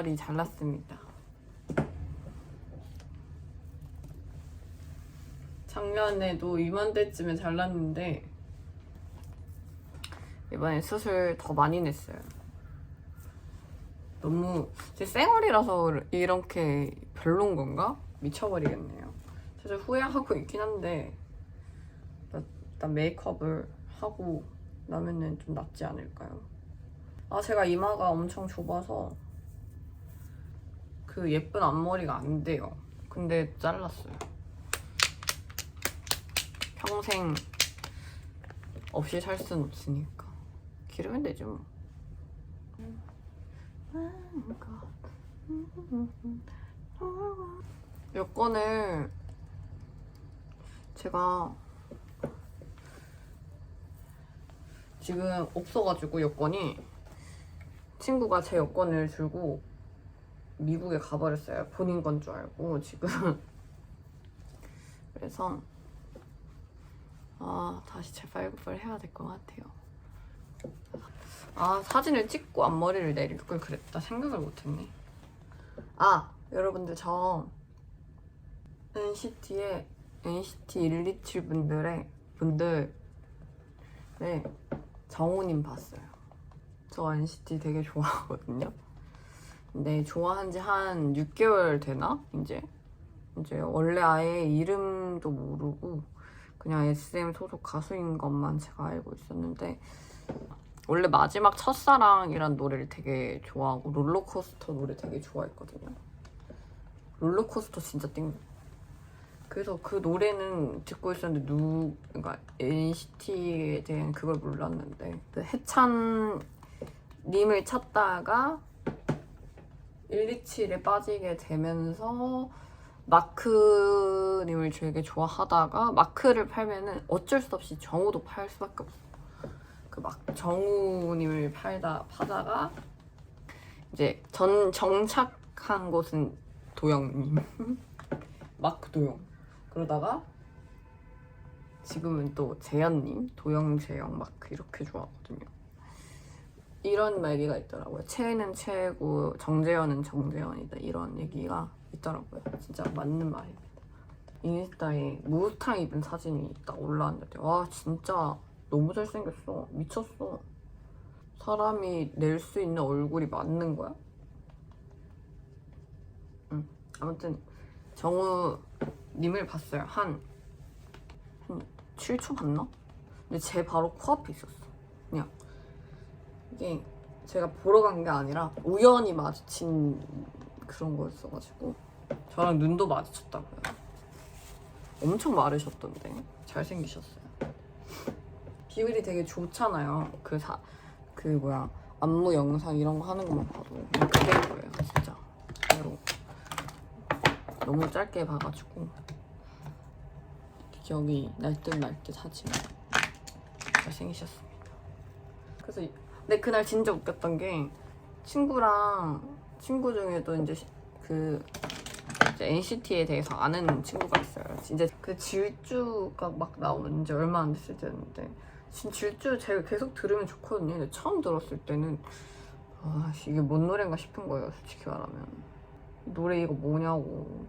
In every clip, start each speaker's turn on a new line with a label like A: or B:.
A: 앞머리 잘랐습니다. 작년에도 이맘때쯤에 잘랐는데 이번에 수술 더 많이 냈어요. 너무 제 쌩얼이라서 이렇게 별론 건가? 미쳐버리겠네요. 사실 후회하고 있긴 한데 일단 메이크업을 하고 나면은 좀 낫지 않을까요? 아 제가 이마가 엄청 좁아서 그 예쁜 앞머리가 안 돼요. 근데 잘랐어요. 평생 없이 살 순 없으니까 기르면 되죠. 뭐. 여권을 제가 지금 없어가지고 여권이 친구가 제 여권을 들고 미국에 가버렸어요. 본인 건 줄 알고 지금 그래서 아 다시 재발급을 해야 될 것 같아요. 아 사진을 찍고 앞머리를 내릴 걸 그랬다 생각을 못했네. 아 여러분들 저 NCT의 NCT 127 분들의 분들 네 정우님 봤어요. 저 NCT 되게 좋아하거든요. 근데 좋아한 지 한 6개월 되나? 이제 이제 원래 아예 이름도 모르고 그냥 SM 소속 가수인 것만 제가 알고 있었는데 원래 마지막 첫사랑이란 노래를 되게 좋아하고 롤러코스터 노래 되게 좋아했거든요. 롤러코스터 진짜 띵. 그래서 그 노래는 듣고 있었는데 누 그러니까 NCT에 대한 그걸 몰랐는데 그 해찬 님을 찾다가 127에 빠지게 되면서 마크님을 되게 좋아하다가 마크를 팔면은 어쩔 수 없이 정우도 팔 수밖에 없어. 그 막 정우님을 팔다 파다가 이제 전 정착한 곳은 도영님, 마크 도영. 그러다가 지금은 또 재현님, 도영, 재영, 마크 이렇게 좋아하거든요. 이런 얘기가 있더라고요. 채는 채고 정재현은 정재현이다 이런 얘기가 있더라고요. 진짜 맞는 말입니다. 인스타에 무스탕 입은 사진이 딱 올라왔는데 와 진짜 너무 잘생겼어. 미쳤어. 사람이 낼 수 있는 얼굴이 맞는 거야? 응. 아무튼 정우님을 봤어요. 한, 한 7초 봤나? 근데 제 바로 코앞에 있었어. 그냥 이게 제가 보러 간 게 아니라 우연히 마주친 그런 거였어가지고 저랑 눈도 마주쳤다고요. 엄청 마르셨던데 잘생기셨어요. 비율이 되게 좋잖아요. 그 사, 그 뭐야 안무 영상 이런 거 하는 것만 봐도 그대인 거예요, 진짜. 그대로 너무 짧게 봐가지고 기억이 날듯 날듯 하지만 잘생기셨습니다. 그래서 이- 근데 그날 진짜 웃겼던 게 친구랑 친구 중에도 이제 시- 그 이제 NCT에 대해서 아는 친구가 있어요. 이제 그 질주가 막 나온 지 얼마 안 됐을 때였는데 진 질주 제가 계속 들으면 좋거든요. 근데 처음 들었을 때는 아 씨, 이게 뭔 노래인가 싶은 거예요. 솔직히 말하면 노래 이거 뭐냐고.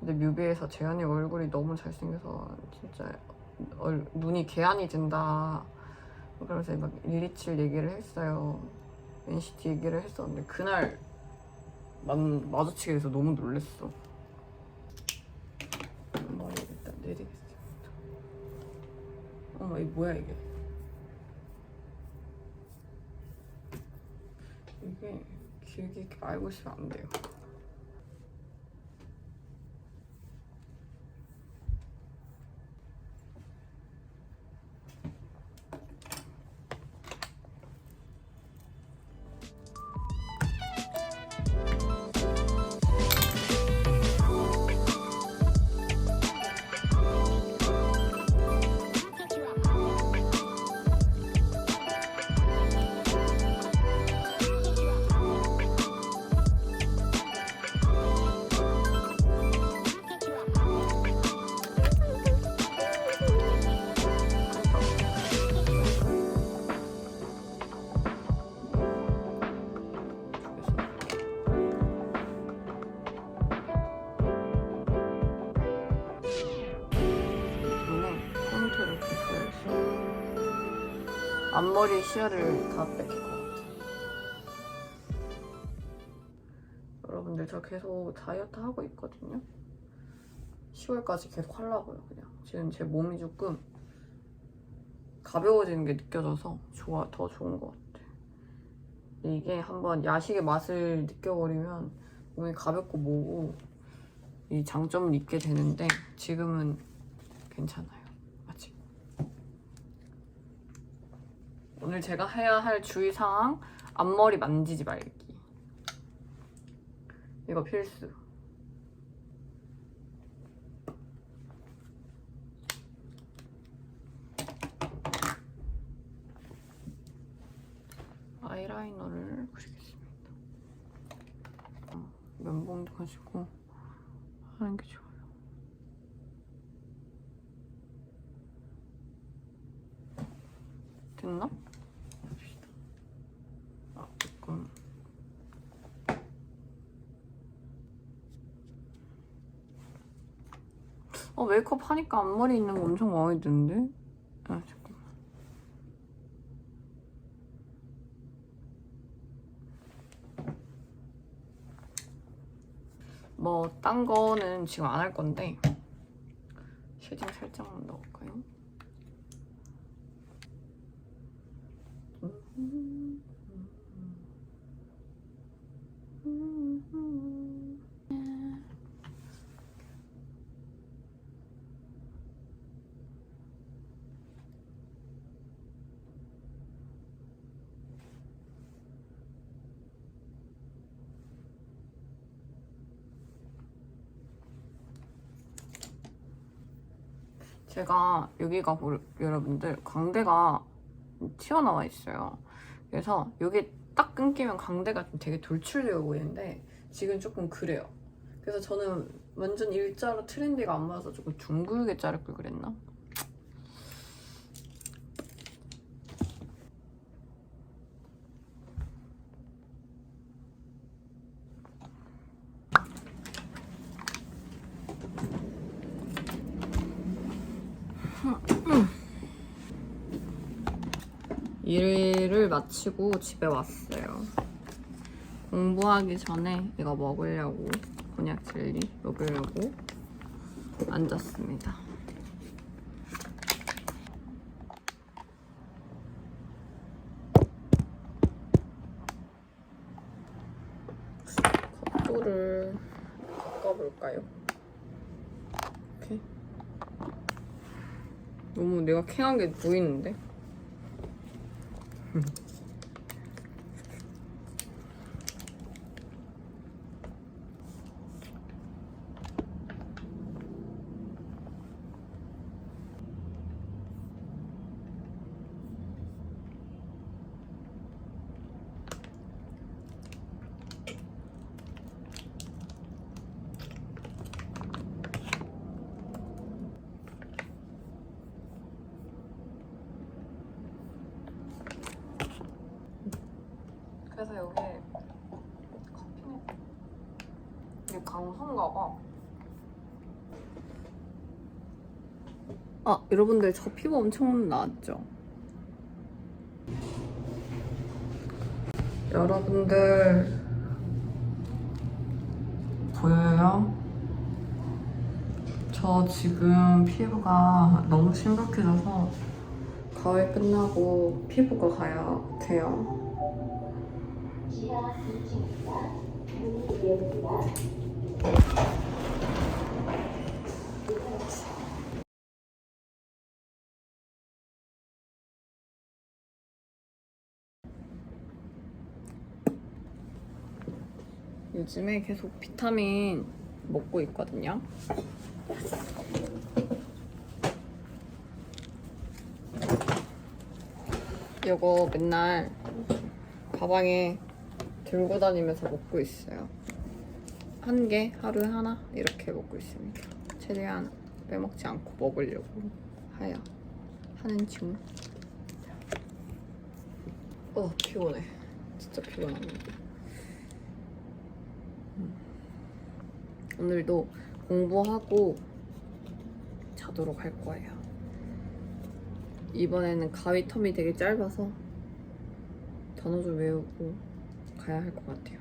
A: 근데 뮤비에서 재현이 얼굴이 너무 잘생겨서 진짜 얼, 눈이 개안이 든다. 그러면서 막 127 얘기를 했어요. NCT 얘기를 했었는데 그날 만, 마주치게 돼서 너무 놀랬어. 머리 일단 내리겠습니다. 어머 이 뭐야 이게? 이게 길게 이렇게 말고 있으면 안 돼요. 앞머리 시야를 다 뺏길 것 같아. 여러분들 저 계속 다이어트 하고 있거든요. 10월까지 계속 하려고요, 그냥. 지금 제 몸이 조금 가벼워지는 게 느껴져서 좋아, 더 좋은 것 같아. 근데 이게 한번 야식의 맛을 느껴버리면 몸이 가볍고 뭐고 이 장점을 잊게 되는데 지금은 괜찮아요. 아직. 오늘 제가 해야 할 주의사항 앞머리 만지지 말기. 이거 필수. 아이라이너를 그리겠습니다. 어, 면봉도 가지고 하는 게 좋아요. 됐나? 봅시다. 아, 조금. 어, 메이크업 하니까 앞머리 있는 거 엄청 마음에 드는데? 아, 잠깐만. 뭐, 딴 거는 지금 안 할 건데, 쉐딩 살짝만 넣을까요? 제가 여기가 볼- 여러분들 광대가 튀어나와 있어요. 그래서 여기 딱 끊기면 광대가 좀 되게 돌출되어 보이는데 지금 조금 그래요. 그래서 저는 완전 일자로 트렌디가 안 맞아서 조금 둥글게 자를 걸 그랬나? 일을 마치고 집에 왔어요. 공부하기 전에 이거 먹으려고 곤약 젤리 먹으려고 앉았습니다. 컵도를 바꿔볼까요? 이렇게 너무 내가 쾌한 게 보이는데? 여기 커피는 이게 강수인가 봐. 아, 여러분들 저 피부 엄청 나왔죠? 여러분들 보여요? 저 지금 피부가 너무 심각해져서 가을 끝나고 피부과 가야 돼요. 요즘에 계속 비타민 먹고 있거든요. 이거 맨날 가방에 들고 다니면서 먹고 있어요. 한 개, 하루에 하나 이렇게 먹고 있습니다. 최대한 빼먹지 않고 먹으려고 하여 하는 중. 어 피곤해. 진짜 피곤합니다. 음. 오늘도 공부하고 자도록 할 거예요. 이번에는 가위 텀이 되게 짧아서 단어 좀 외우고 가야 할 것 같아요.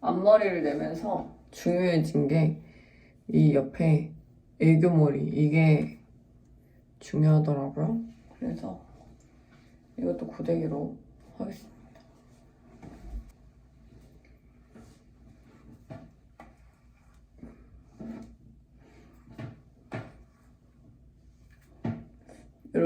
A: 앞머리를 내면서 중요해진 게 이 옆에 애교머리 이게 중요하더라고요. 그래서 이것도 고데기로 하겠습니다.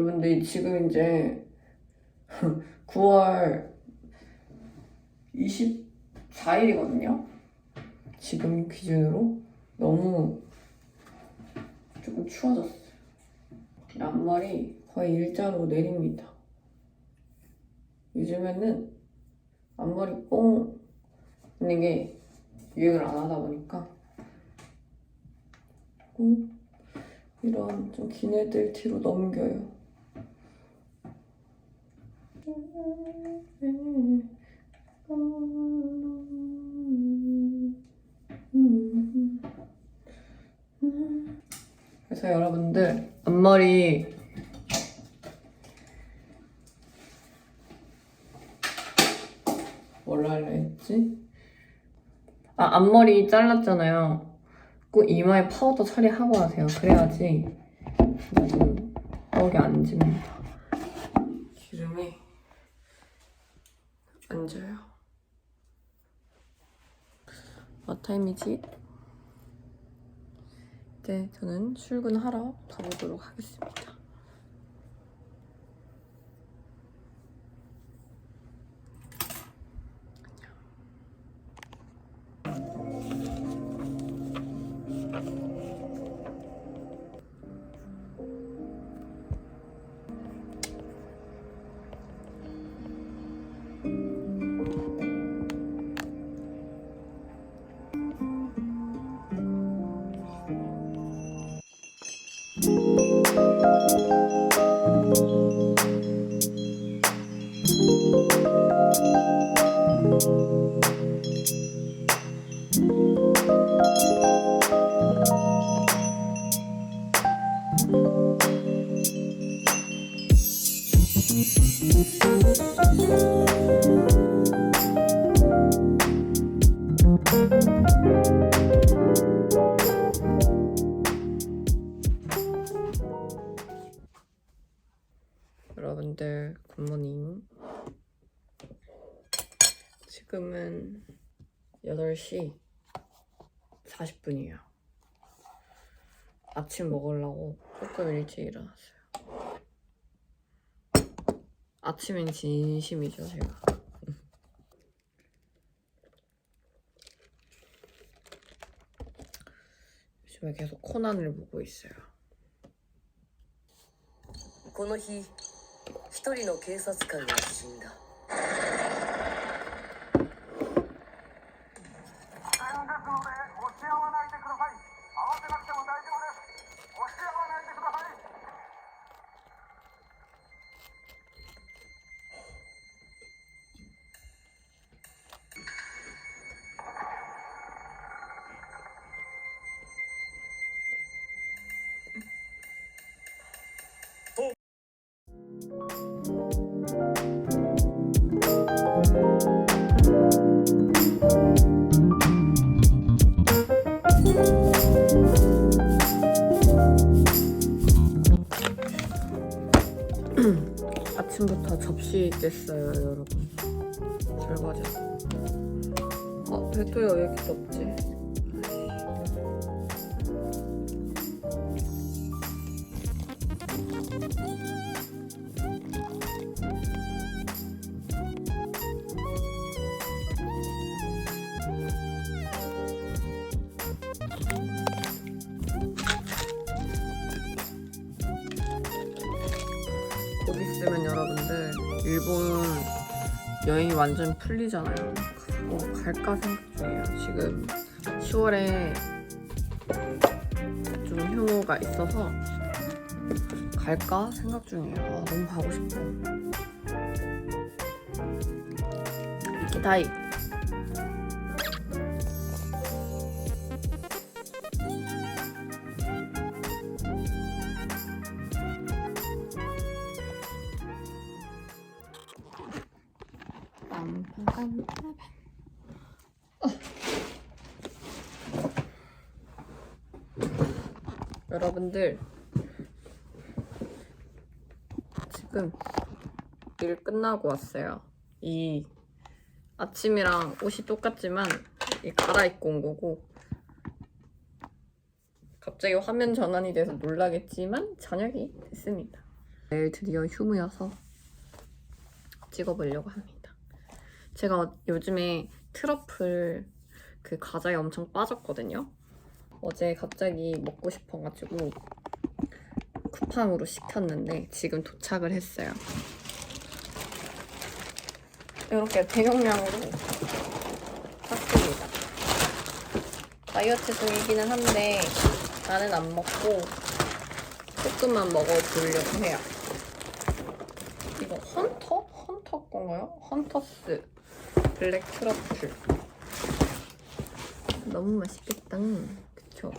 A: 여러분들 지금 이제 9월 24일이거든요. 지금 기준으로 너무 조금 추워졌어요. 앞머리 거의 일자로 내립니다. 요즘에는 앞머리 뽕 있는 게 유행을 안 하다 보니까 꼭 이런 좀 긴 애들 뒤로 넘겨요. 그래서 여러분들 앞머리 뭘 하려 했지? 아 앞머리 잘랐잖아요. 꼭 이마에 파우더 처리하고 하세요. 그래야지 무슨 떡이 안 집니다. 기름이 안 져요. 뭐 타임이지? 이제 저는 출근하러 가보도록 하겠습니다. 지금은 8시 40분이에요 아침 먹으려고 조금 일찍 일어났어요 아침엔 진심이죠 제가 요즘에 계속 코난을 보고 있어요
B: この日一人の警察官が死んだ
A: 왜 이렇게 덥지? 곧 있으면 여러분들 일본 여행이 완전 풀리잖아요. 어, 갈까 생각 중이에요. 지금 10월에 좀 휴무가 있어서 갈까 생각 중이에요. 아, 너무 가고 싶어. 이다이. 여러분들 지금 일 끝나고 왔어요. 이 아침이랑 옷이 똑같지만 이 갈아입고 온 거고 갑자기 화면 전환이 돼서 놀라겠지만 저녁이 됐습니다. 내일 드디어 휴무여서 찍어보려고 합니다. 제가 요즘에 트러플 그 과자에 엄청 빠졌거든요. 어제 갑자기 먹고 싶어가지고 쿠팡으로 시켰는데 지금 도착을 했어요. 이렇게 대용량으로 샀습니다. 다이어트 중이기는 한데 나는 안 먹고 조금만 먹어보려고 해요. 이거 헌터? 헌터 건가요? 헌터스 블랙 트러플. 너무 맛있겠다. 그쵸?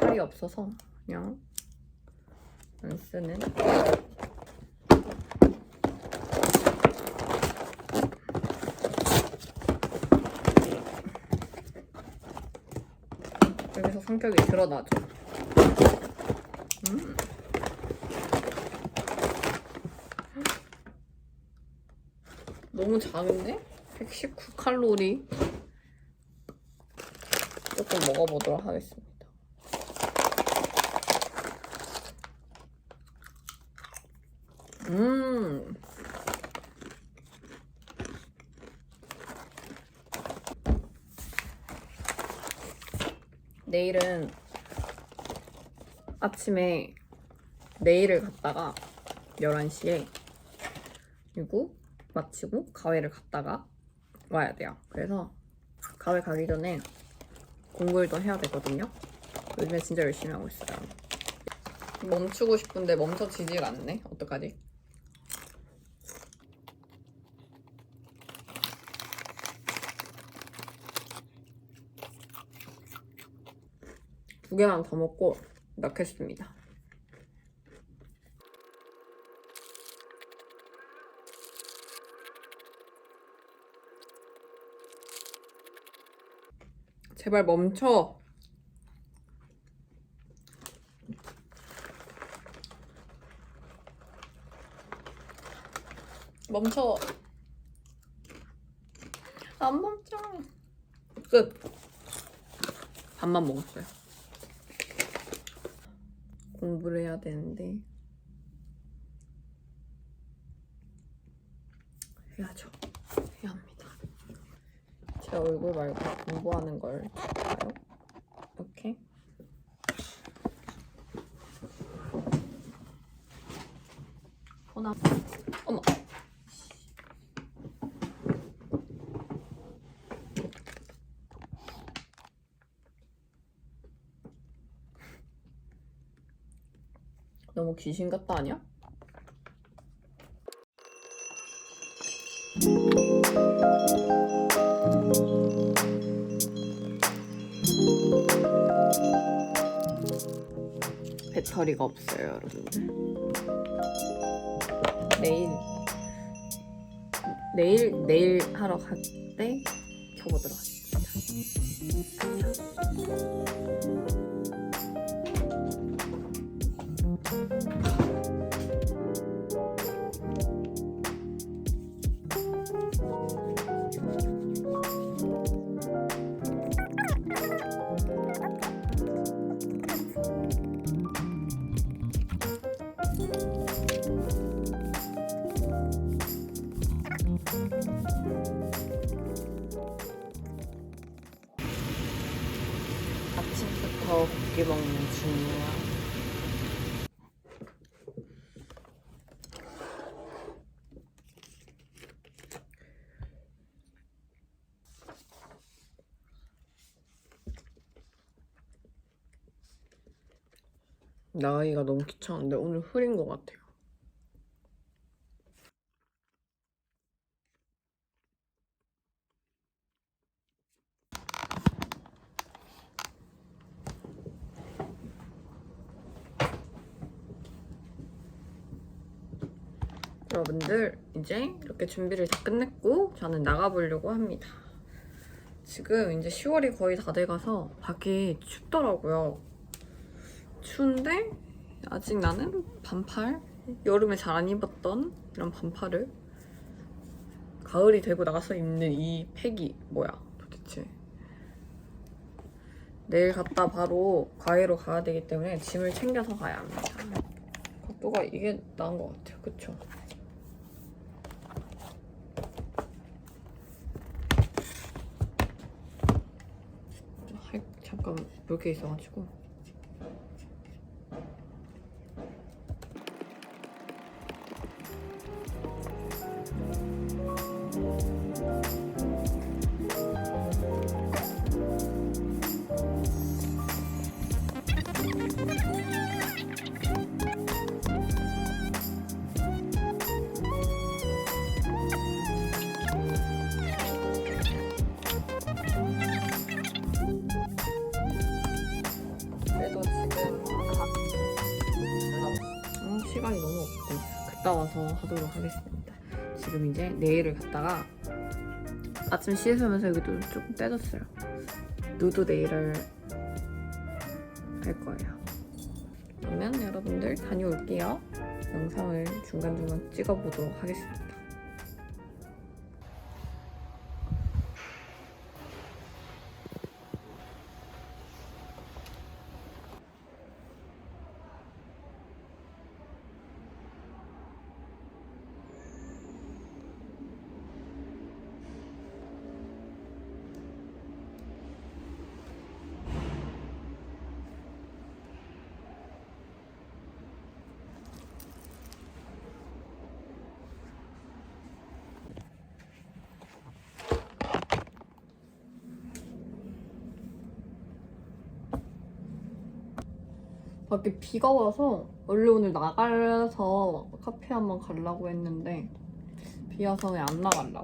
A: 살이 없어서 그냥 안 쓰는. 여기서 성격이 드러나죠. 음. 너무 작은데? 119 칼로리. 먹어보도록 하겠습니다. 음. 내일은 아침에 내일을 갔다가 11시에 그리고 마치고 가회를 갔다가 와야 돼요. 그래서 가회 가기 전에 공부를 더 해야 되거든요. 요즘에 진짜 열심히 하고 있어요. 멈추고 싶은데 멈춰지지가 않네. 어떡하지? 두 개만 더 먹고 넣겠습니다. 제발 멈춰. 멈춰. 안 멈춰. 끝. 밥만 먹었어요. 공부를 해야 되는데. 해야죠. 해야 합니다. 제 얼굴 말고 공부하는 걸 볼까요? 이렇게. 호나. 어머. 너무 귀신 같다 아니야? 배터리가 없어요, 여러분들. 내일 내일 내일 하러 갈때 하겠습니다. 고기 먹는 중이야. 나가기가 너무 귀찮은데 오늘 흐린 것 같아요. 여러분들 이제 이렇게 준비를 다 끝냈고 저는 나가보려고 합니다. 지금 이제 10월이 거의 다 돼가서 밖이 춥더라고요. 추운데 아직 나는 반팔 여름에 잘 안 입었던 이런 반팔을 가을이 되고 나서 입는 이 팩이 뭐야 도대체 내일 갔다 바로 과외로 가야 되기 때문에 짐을 챙겨서 가야 합니다. 각도가 이게 나은 것 같아요. 그쵸? 할- 잠깐 볼게 있어가지고 하도록 하겠습니다. 지금 이제 내일을 갔다가 아침 씻으면서 여기도 조금 떼졌어요. 누드 네일을 할 거예요. 그러면 여러분들 다녀올게요. 영상을 중간중간 찍어보도록 하겠습니다. 밖에 비가 와서 원래 오늘 나가서 카페 한번 가려고 했는데 비 와서 왜안 나가려고요.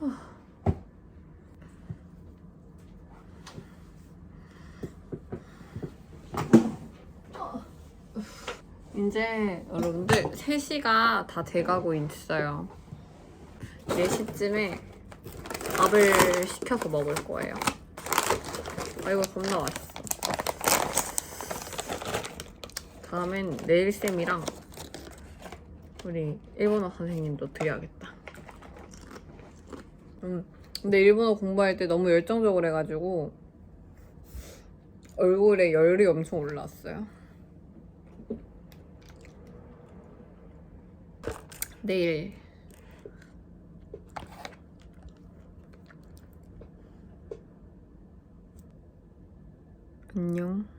A: 이제 여러분들 3시가 다 돼가고 있어요. 4시쯤에 밥을 시켜서 먹을 거예요. 아 이거 겁나 맛있어. 다음엔 네일쌤이랑 우리 일본어 선생님도 드려야겠다. 음, 근데 일본어 공부할 때 너무 열정적으로 해가지고 얼굴에 열이 엄청 올라왔어요. 내일 안녕.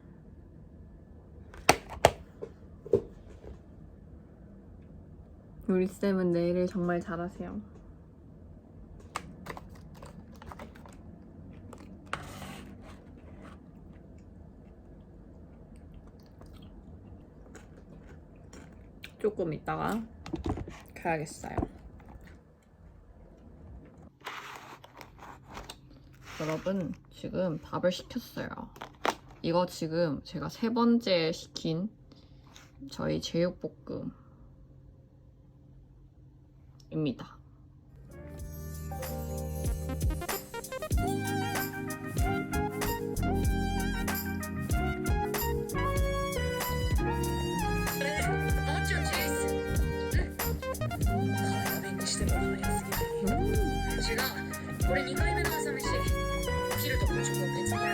A: 우리 쌤은 내일을 정말 잘하세요. 조금 있다가 가야겠어요. 여러분, 지금 밥을 시켰어요. 이거 지금 제가 세 번째 시킨 저희 제육볶음. 입니다.
B: 그래, 먼저 제이스.早めにしても早すぎる。違う。これ2回目の朝飯。お昼と午食は別だ